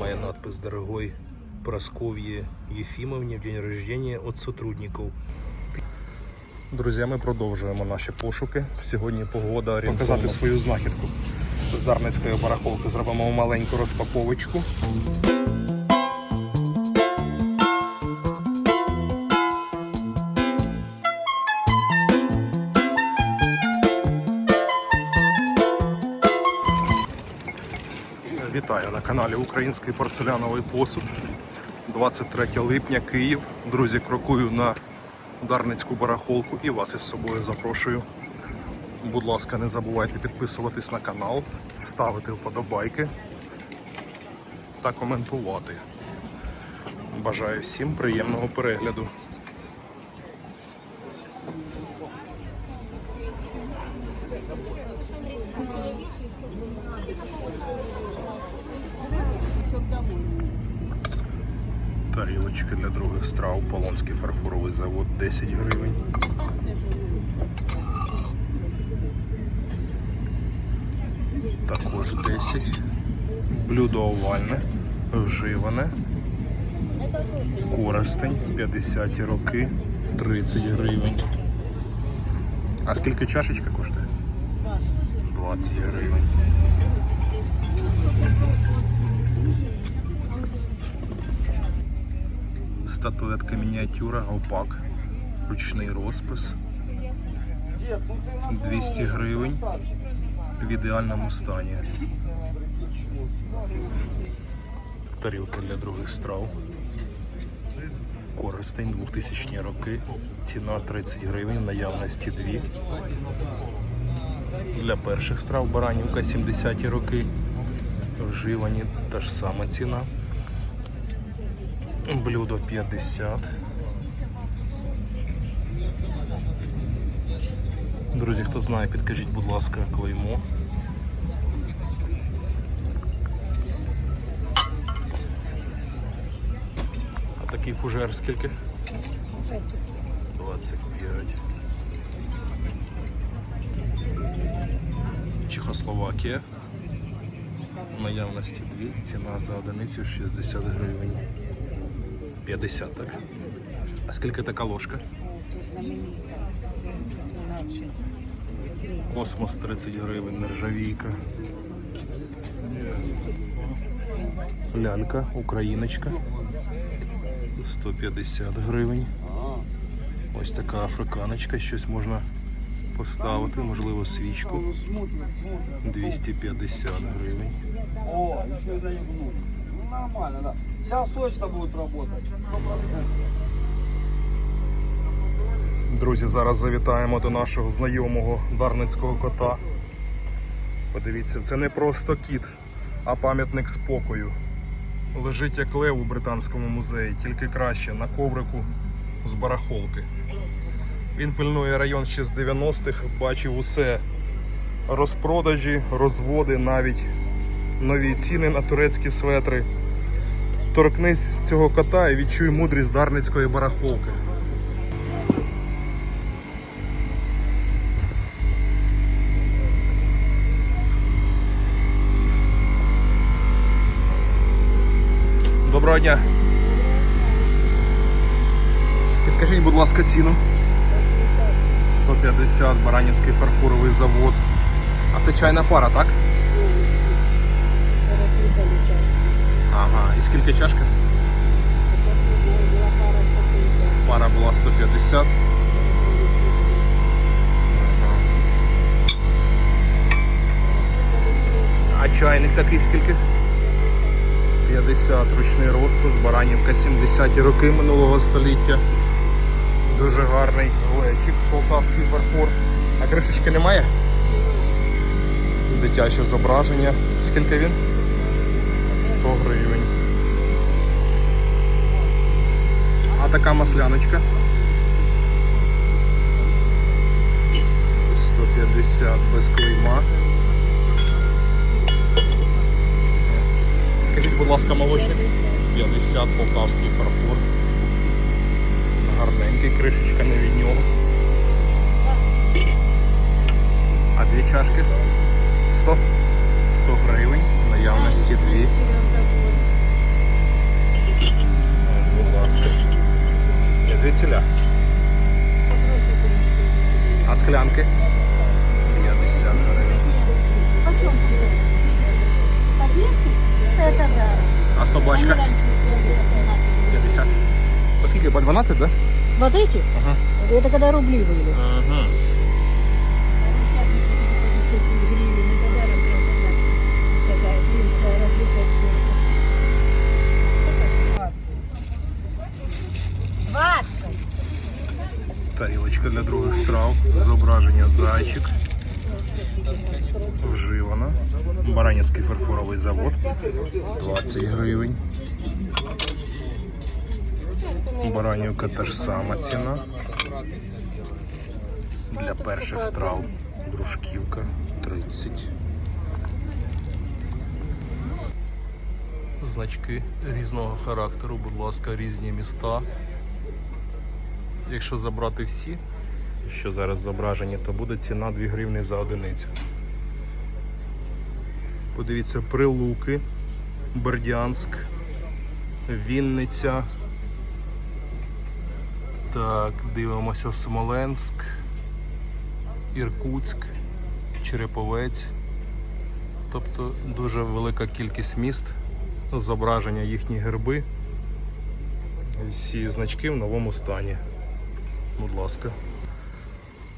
Має надпис «Дорогой Просков'є Єфімовні в день рождения от сотрудників». Друзі, ми продовжуємо наші пошуки. Сьогодні погода орієнтовно. Показати свою знахідку з Дарницької барахолки. Зробимо маленьку розпаковочку. Каналі Український порцеляновий посуд. 23 липня, Київ. Друзі, крокую на Дарницьку барахолку і вас із собою запрошую. Будь ласка, не забувайте підписуватись на канал, ставити вподобайки та коментувати. Бажаю всім приємного перегляду. Тарілочки для других страв, фарфоровий завод 10 гривень. Також 10. Блюдо овальне, вживане. Коростень 50 роки, 30 гривень. А скільки чашечка коштує? 20 гривень. Статуетка мініатюра, опак, ручний розпис. 200 гривень в ідеальному стані. Тарілка для других страв. Користень 2000 роки. Ціна 30 гривень, в наявності 2. Для перших страв баранівка 70 роки. Вживані та ж сама ціна. Блюдо 50. Друзі, хто знає, підкажіть, будь ласка, клеймо. А такий фужер скільки? 25. Чехословакія. В наявності 2, ціна за одиницю 60 гривень. 50, так? А скільки така ложка? Космос 30 гривень, нержавійка. Лялька, україночка. 150 гривень. Ось така африканочка, щось можна поставити, можливо, свічку. 250 гривень. О, еще заебнули. Ну нормально, да. Сейчас точно будут работать. Сто процентов. Друзі, зараз завітаємо до нашого знайомого дарницького кота. Подивіться, це не просто кіт, а пам'ятник спокою. Лежить як лев у Британському музеї, тільки краще на коврику з барахолки. Він пильнує район ще з 90-х, бачив усе. Розпродажі, розводи, навіть нові ціни на турецькі светри. Торкнись цього кота і відчуй мудрість дарницької барахолки. Доброго дня. Підкажіть, будь ласка, ціну. 150 Баранівський фарфоровий завод. А це чайна пара, так? І скільки чашка? Пара була 150. А чайник такий скільки? 50 ручний розпис, Баранівка 70 роки минулого століття. Дуже гарний глечик, полтавський фарфор. А кришечки немає? Дитяче зображення. Скільки він? 100 гривень. А така масляночка? 150 без клейма. Скажіть, будь ласка, молочник? 50 полтавський фарфор. Гарненький, кришечка не від нього. А дві чашки? 100? 100 гривень, наявності дві. Звідсіля. А склянки? 50 гривень. Почем уже? По 10? Это да. А Они собачка? раньше стоили по 12. 50. По скільки? По 12, да? Вот эти? Ага. Это когда рубли были. Ага. Тарілочка для других страв. Зображення зайчик. Вживана. Баранівський фарфоровий завод. 20 гривень. Баранівка та ж сама ціна. Для перших страв. Дружківка 30. Значки різного характеру, будь ласка, різні міста. Якщо забрати всі, що зараз зображені, то буде ціна 2 гривні за одиницю. Подивіться, Прилуки, Бердянськ, Вінниця. Так, дивимося Смоленськ, Іркутськ, Череповець. Тобто дуже велика кількість міст, зображення їхні герби. Всі значки в новому стані. Будь ласка.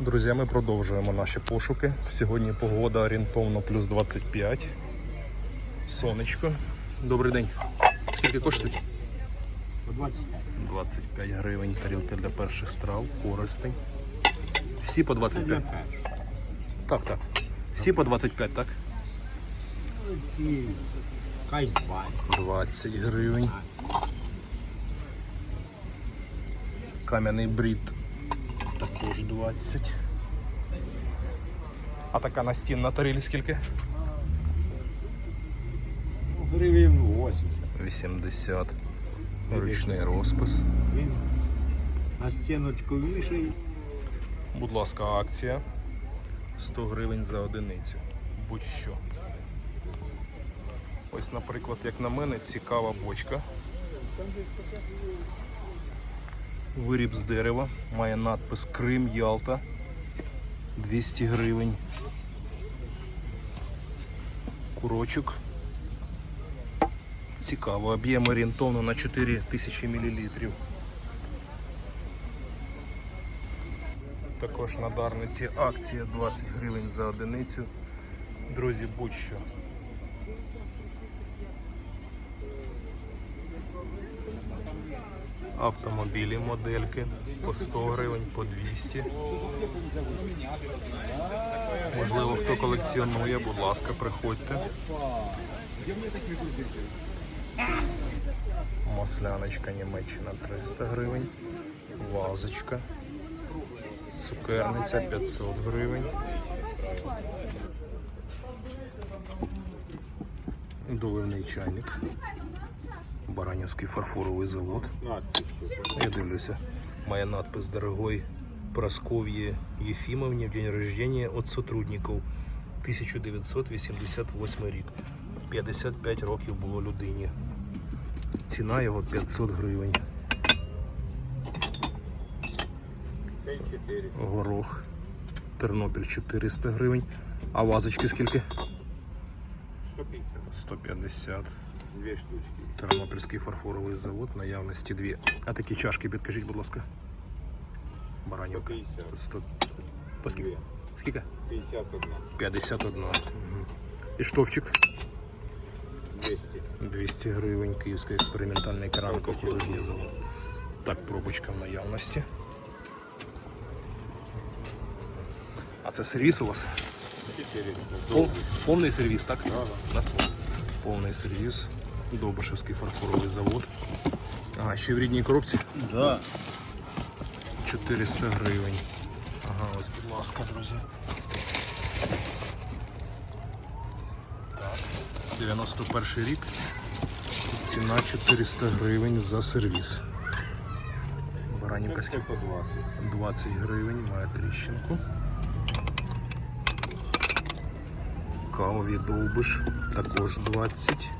Друзі, ми продовжуємо наші пошуки. Сьогодні погода орієнтовно плюс 25. Сонечко. Добрий день. Скільки коштує? По 20. 25 гривень тарілка для перших страв, користень. Всі по 25. Так, так. Всі по 25, так? Ці хай 20. 20 гривень. Кам'яний брід також 20. А така настінна таріль скільки? Гривень 80. 80. Ручний розпис. Він на стіночку вішає. Будь ласка, акція 100 гривень за одиницю. Будь-що. Ось, наприклад, як на мене, цікава бочка. Виріб з дерева, має надпис Крим Ялта 200 гривень. Курочок. Цікаво, об'єм орієнтовно на 4000 мл. Також на Дарниці акція 20 гривень за одиницю. Друзі, будь-що. Автомобілі, модельки по 100 гривень, по 200. Можливо, хто колекціонує, будь ласка, приходьте. Масляночка Німеччина 300 гривень. Вазочка. Цукерниця 500 гривень. Доливний чайник. Баранівський фарфоровий завод. Я дивлюся. Має надпис дорогой Просков'є Єфімовні в день рождения от сотрудників 1988 рік. 55 років було людині. Ціна його 500 гривень. Горох. Тернопіль 400 гривень. А вазочки скільки? 150. 150. Дві штучки. Тернопільський фарфоровий завод, наявності дві. А такі чашки підкажіть, будь ласка. Баранівка. 150. 100. По скільки? Скільки? 51. 51. Угу. І штовчик 200. 200 гривень. Київська експериментальна кераміка художній завод. Так, пробочка в наявності. А це сервіс у вас? 400. Пол, повний сервіс, так? Да. Повний сервіс. Довбишевський фарфоровий завод. Ага, ще в рідній коробці Да. 400 гривень. Ага, ось, будь ласка, друзі. Так, 91 рік. Ціна 400 гривень за сервіс. Баранівка скільки? 20. 20 гривень, має тріщинку. Кавові довбиш також 20.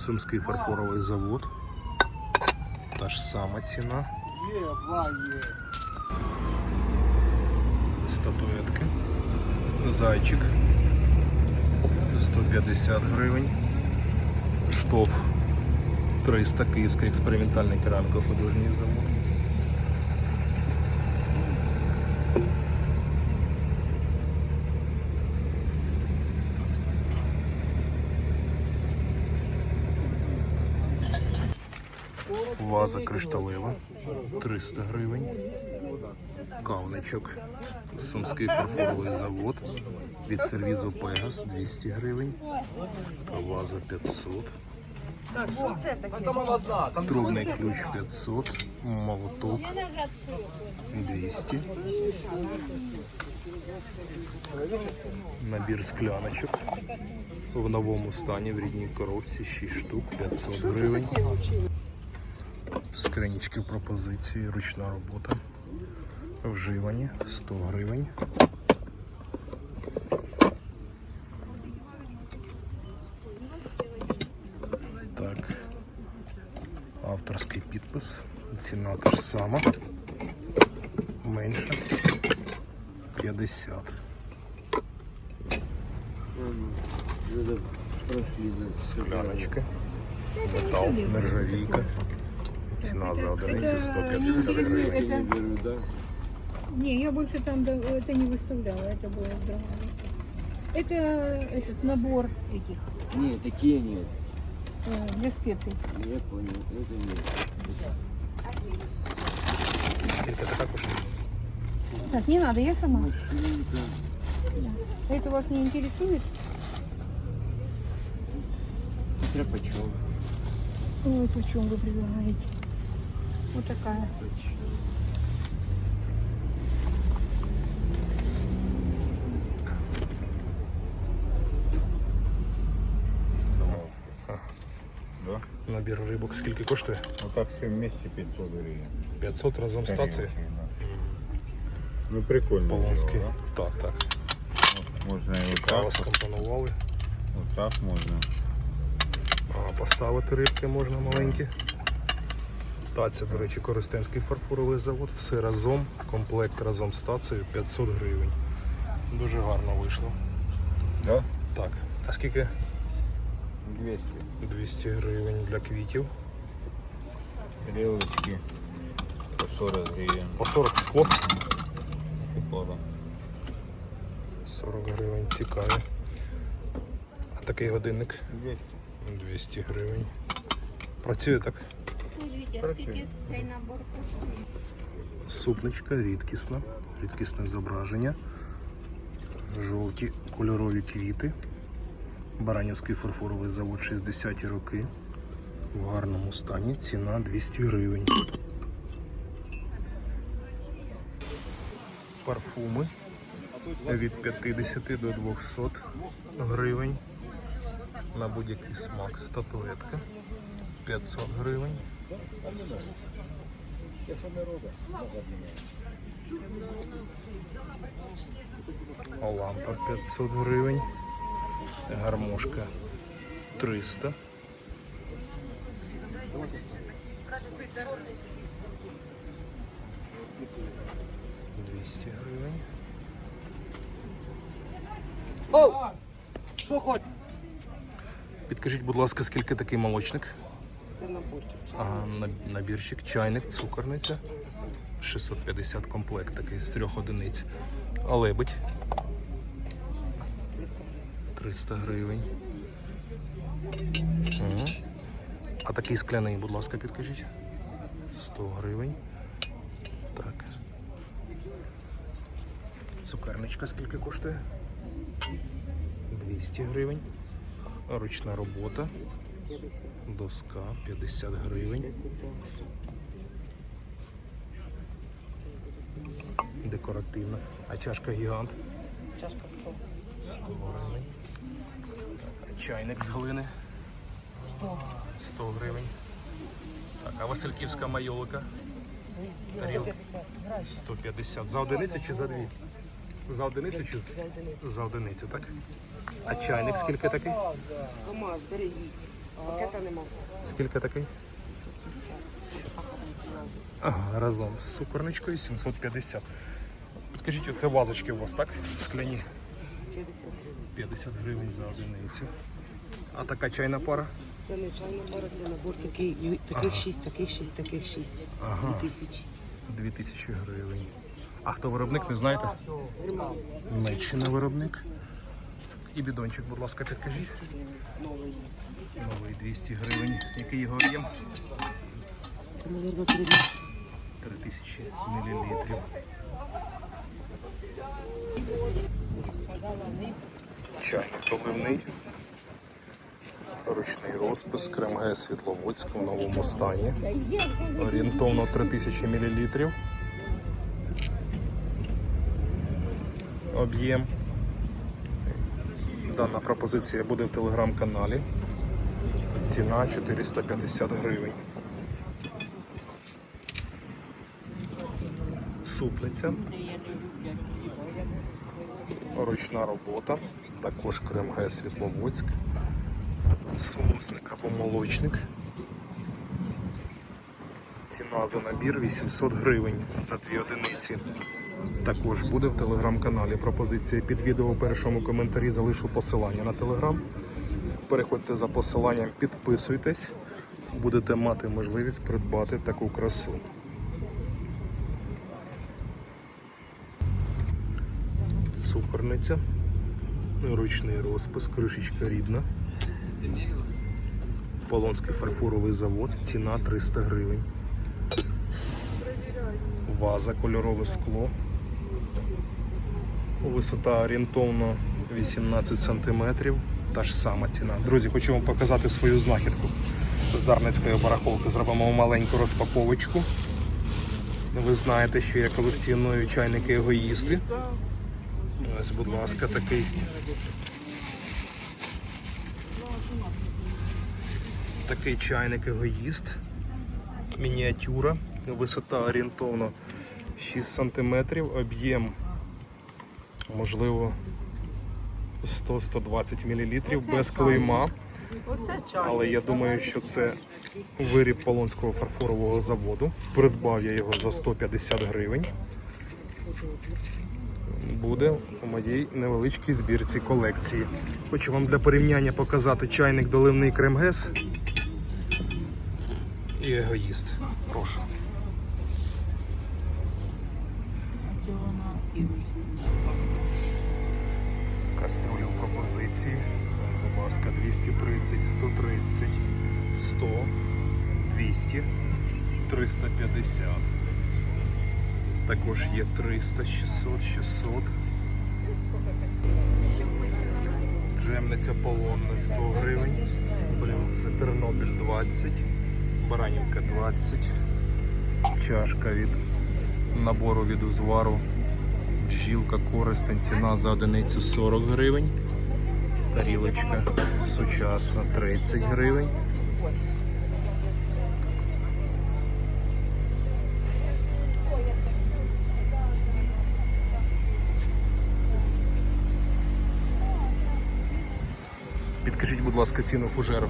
Сумський фарфоровий завод. Та ж сама ціна. Статуетки. Зайчик. 150 гривень. Штоф 300 Київський експериментальний кераміко-художній завод. Ваза кришталева 300 гривень. Кавничок. Сумський фарфоровий завод. Від сервізу Пегас 200 гривень. Ваза 500. Трубний ключ 500. Молоток 200. Набір скляночок. В новому стані в рідній коробці 6 штук 500 гривень. Скринічки в пропозиції, ручна робота. Вживані 100 гривень. Так. Авторський підпис. Ціна та ж сама. Менше 50. Скляночки. Метал, нержавійка. Ціна за одиницю 150 гривень. Не, я больше там да- это не выставляла, это было другое. Это этот набор этих Нет, такие нет. э, для специй. Я понял, это нет. Скільки така коштує? Так, не надо, я сама. Машинка. Это вас не интересует? Тряпачок. Ой, почем вы предлагаете? Вот такая. Набір рибок скільки коштує? Ну так все вместе 500 гривен. 500 разом з Конечно, стацією. да. Ну прикольно. Полонський. дело, Так, так. да? Вот Можно и вот Цікаво так, скомпонували. вот так можно. А, поставити рибки можна маленькі. Таця, до речі, Коростенський фарфоровий завод. Все разом, комплект разом з тацею 500 гривень. Дуже гарно вийшло. Да? Так. А скільки? 200. 200 гривень для квітів. Тарелочки по 40 гривен. По 40 скло. Прикольно. 40 гривень цікаві. А такий годинник 200. 200 гривень. Працює так. Працює. цей набор коштує? Супничка рідкісна, рідкісне зображення, жовті кольорові квіти, Баранівський фарфоровий завод 60-ті роки. В гарному стані ціна 200 гривень. Парфуми від 50 до 200 гривень. На будь-який смак статуетка 500 гривень. Лампа 500 гривень. Гармошка 300. Двісті гривень. Что хоть? Підкажіть, будь ласка, скільки такий молочник? Це наборчик. Ага, на- набірчик, чайник, цукорниця. 650 комплект такий з трьох одиниць. А лебедь? 300 гривень. Ага. А такий скляний, будь ласка, підкажіть. 100 гривень. Так. Цукерничка скільки коштує? 200 гривень. Ручна робота. Доска 50 гривень. Декоративна. А чашка гігант? Чашка 100. 100 гривень. Чайник з глини. 100. 100 гривень. Так, а Васильківська майолика? Тарілка? 150. За одиницю чи за дві? За одиницю чи за- за одиницю, так? А чайник скільки такий? КамАЗ, берегіть. Пакета нема. Скільки такий? Ага, разом з сукорничкою 750. Підкажіть, оце вазочки у вас, так? Скляні? 50 гривень. 50 гривень за одиницю. А така чайна пара? Це не чайна пара, це набор такий, таких шість, таких шість, таких шість. Ага. Дві тисячі. 2000 гривень. А хто виробник, не знаєте? Німеччина виробник. І бідончик, будь ласка, підкажіть. Новий. Новий 200 гривень. Який його об'єм? Це, мабуть, перед 3000 мл. Чайник доливний. Ручний розпис, Кремге Світловодськ в новому стані. Орієнтовно 3000 мл. Об'єм. Дана пропозиція буде в телеграм-каналі. Ціна 450 гривень. Супниця. Ручна робота. Також Кремге Світловодськ. Соусник або молочник. Ціна за набір 800 гривень за дві одиниці. Також буде в телеграм-каналі пропозиція під відео у першому коментарі залишу посилання на телеграм. Переходьте за посиланням, підписуйтесь, будете мати можливість придбати таку красу. Цукорниця, ручний розпис, кришечка рідна. Полонський фарфоровий завод, ціна 300 гривень. Ваза, кольорове скло. Висота орієнтовно 18 см. Та ж сама ціна. Друзі, хочу вам показати свою знахідку з Дарницької барахолки. Зробимо маленьку розпаковочку. Ви знаєте, що я колекціоную чайники егоїсти. Ось, будь ласка, такий. Такий чайник егоїст. Мініатюра. Висота орієнтовно 6 см, об'єм можливо 100-120 мл без клейма. Але я думаю, що це виріб Полонського фарфорового заводу. Придбав я його за 150 гривень. Буде у моїй невеличкій збірці колекції. Хочу вам для порівняння показати чайник доливний кремгес і егоїст. Будь ласка, 230, 130, 100, 200, 350. Також є 300, 600, 600. Джемниця полонна 100 гривень. Блюдце Тернопіль 20. Баранівка 20. Чашка від набору від узвару. Жілка користень. Ціна за одиницю 40 гривень. Тарілочка сучасна 30 гривень. Підкажіть, будь ласка, ціну фужеру.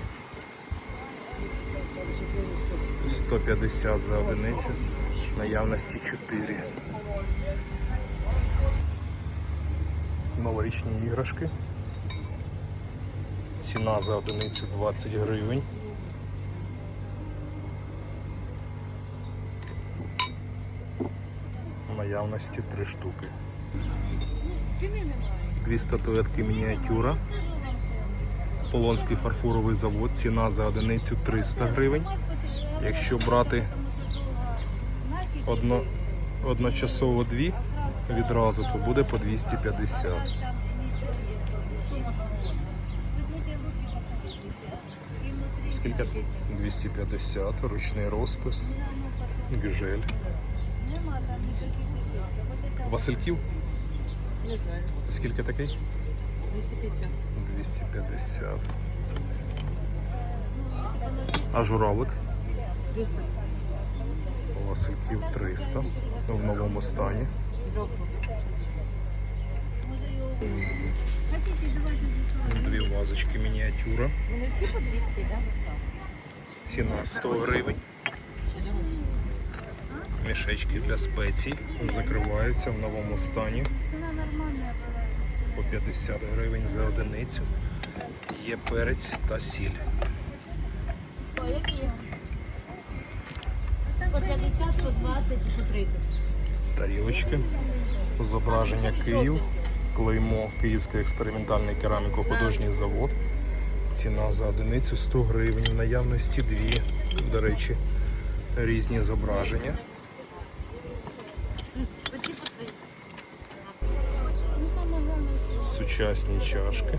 150 за одиницю. Наявності 4. Новорічні іграшки. Ціна за одиницю 20 гривень. Наявності 3 штуки. Дві статуетки мініатюра. Полонський фарфоровий завод. Ціна за одиницю 300 гривень. Якщо брати одно, одночасово дві відразу, то буде по 250. Скільки? 250, ручний розпис, гжель. Васильків? Не знаю. Скільки такий? 250. 250. А журавлик? 300. Васильків 300 в новому стані. Дві вазочки мініатюра. Вони всі по 200, так? Ціна 100 гривень. Мішечки для спецій закриваються в новому стані. По 50 гривень за одиницю. Є перець та сіль. По 50, по 20 і по 30. тарілочки, зображення Київ, клеймо Київський експериментальний кераміко-художній завод. Ціна за одиницю 100 гривень, наявності дві, до речі, різні зображення. Сучасні чашки.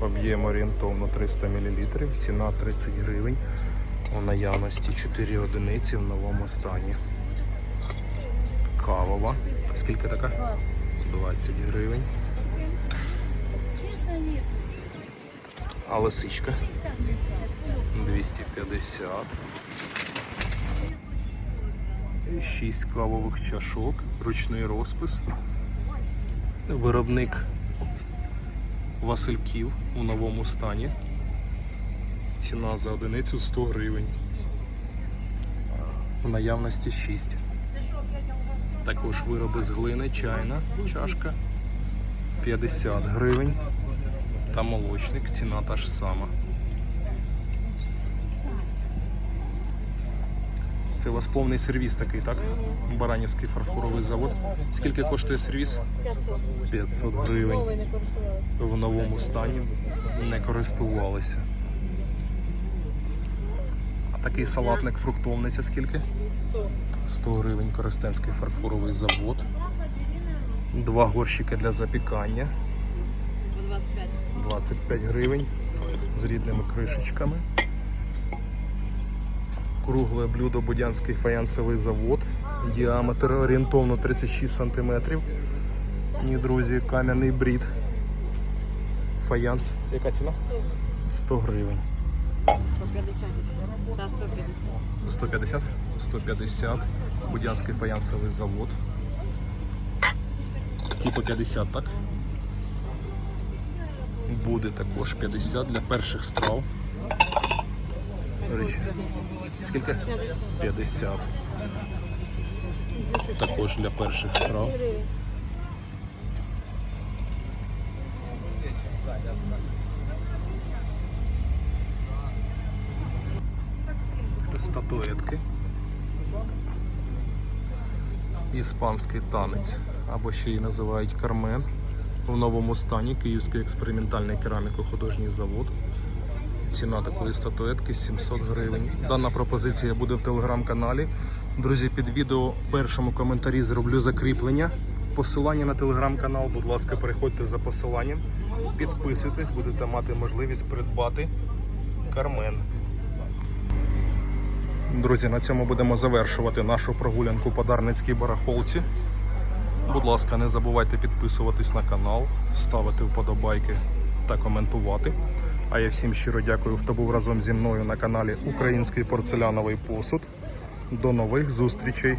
Об'єм орієнтовно 300 мл, ціна 30 гривень. У наявності 4 одиниці в новому стані. Кавова. Скільки така? 20 гривень. А лисичка? 250. І 6 кавових чашок. Ручний розпис. Виробник Васильків у новому стані. Ціна за одиницю 100 гривень. В наявності 6. Також вироби з глини, чайна чашка 50 гривень. Та молочник, ціна та ж сама. Це у вас повний сервіс такий, так? Баранівський фарфоровий завод. Скільки коштує сервіс? 500 гривень. В новому стані не користувалися. А такий салатник фруктовниця скільки? 100 гривень Коростенський фарфоровий завод. Два горщики для запікання. 25 гривень з рідними кришечками. Кругле блюдо Будянський фаянсовий завод. Діаметр орієнтовно 36 см. Ні, друзі, кам'яний брід. Фаянс. Яка ціна? 100 гривень. 150? 150. 150. Будянський фаянсовий завод. Ці по 50, так? Буде також 50 для перших страв. Речі, скільки? 50. Також для перших страв. Іспанський танець, або ще її називають Кармен. В новому стані Київський експериментальний кераміко-художній завод. Ціна такої статуетки 700 гривень. Дана пропозиція буде в телеграм-каналі. Друзі, під відео першому коментарі зроблю закріплення. Посилання на телеграм-канал, будь ласка, переходьте за посиланням, підписуйтесь, будете мати можливість придбати кармен. Друзі, на цьому будемо завершувати нашу прогулянку по Дарницькій барахолці. Будь ласка, не забувайте підписуватись на канал, ставити вподобайки та коментувати. А я всім щиро дякую, хто був разом зі мною на каналі Український порцеляновий посуд. До нових зустрічей!